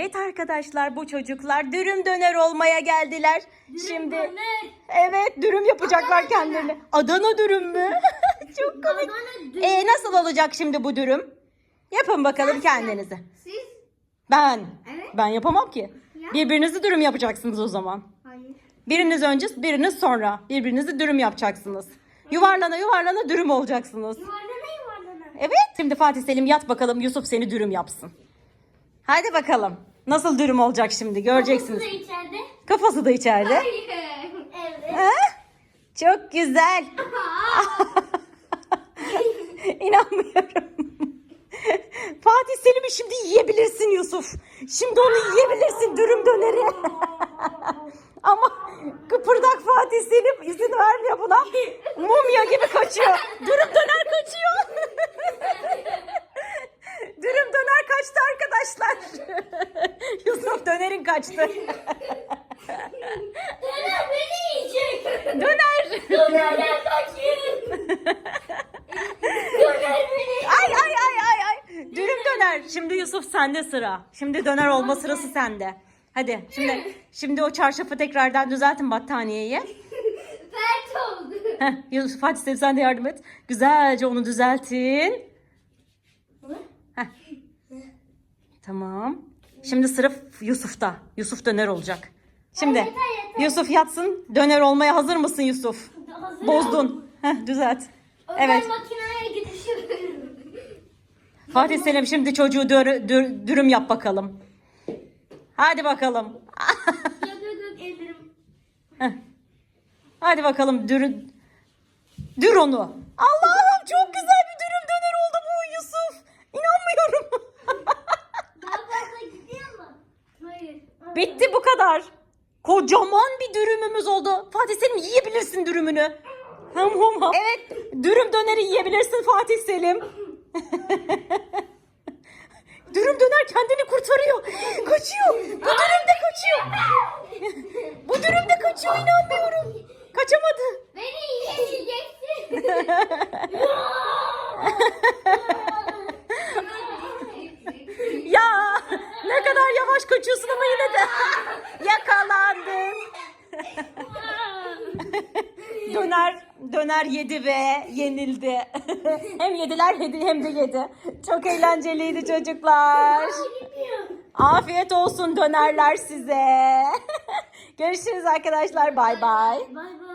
Evet arkadaşlar bu çocuklar dürüm döner olmaya geldiler. Şimdi döner. evet dürüm yapacaklar Adana kendilerine. Adana dürüm mü? Çok komik. Adana dürüm. E nasıl olacak şimdi bu dürüm? Yapın bakalım kendinize. Siz? Ben. Evet. Ben yapamam ki. Ya. Birbirinizi dürüm yapacaksınız o zaman. Hayır. Biriniz önce, biriniz sonra. Birbirinizi dürüm yapacaksınız. Yuvarlana yuvarlana dürüm olacaksınız. Yuvarlana yuvarlana. Evet. Şimdi Fatih Selim yat bakalım Yusuf seni dürüm yapsın. Hadi bakalım. Nasıl dürüm olacak şimdi göreceksiniz. Kafası da içeride. Kafası da içeride. Hayır. Evet. Ha? Çok güzel. İnanmıyorum. Fatih Selim'i şimdi yiyebilirsin Yusuf. Şimdi onu yiyebilirsin dürüm döneri. Ama kıpırdak Fatih Selim izin vermiyor buna. Mumya gibi kaçıyor. Dürüm döner kaçtı arkadaşlar. Yusuf dönerin kaçtı. Döner beni yiyecek. Döner. Dönerler kaçın. Döner beni. Ay ay ay ay ay. Dürüm döner. Şimdi Yusuf sende sıra. Şimdi döner olma sırası sende. Hadi şimdi şimdi o çarşafı tekrardan düzeltin battaniyeyi. Pert oldu. Heh, Yusuf Selim sen de yardım et. Güzelce onu düzeltin. Heh. Tamam. Şimdi sıra Yusuf'ta. Yusuf döner olacak. Şimdi yeter, yeter. Yusuf yatsın. Döner olmaya hazır mısın Yusuf? Hazır Bozdun. Heh, düzelt. Özel Evet. makineye gidişim. Fatih Selim şimdi çocuğu dür- dür- dürüm yap bakalım. Hadi bakalım. Heh. Hadi bakalım dür dür onu. Allah'ım çok güzel bir dürüm döner oldu bu Yusuf. İnanmıyorum. Daha fazla gidiyor mu? Hayır. Bitti bu kadar. Kocaman bir dürümümüz oldu. Fatih Selim yiyebilirsin dürümünü. Ham ham ham. Evet dürüm döneri yiyebilirsin Fatih Selim. dürüm döner kendini kurtarıyor. Kaçıyor. Bu dürüm de kaçıyor. Bu dürüm de kaçıyor inanmıyorum. Kaçamadı. Beni yiyeceksin. Ya ne kadar yavaş kaçıyorsun ama yine de yakalandın. Döner döner yedi ve yenildi. hem yediler yedi hem de yedi. Çok eğlenceliydi çocuklar. Afiyet olsun dönerler size. Görüşürüz arkadaşlar. Bay bay. Bay bay.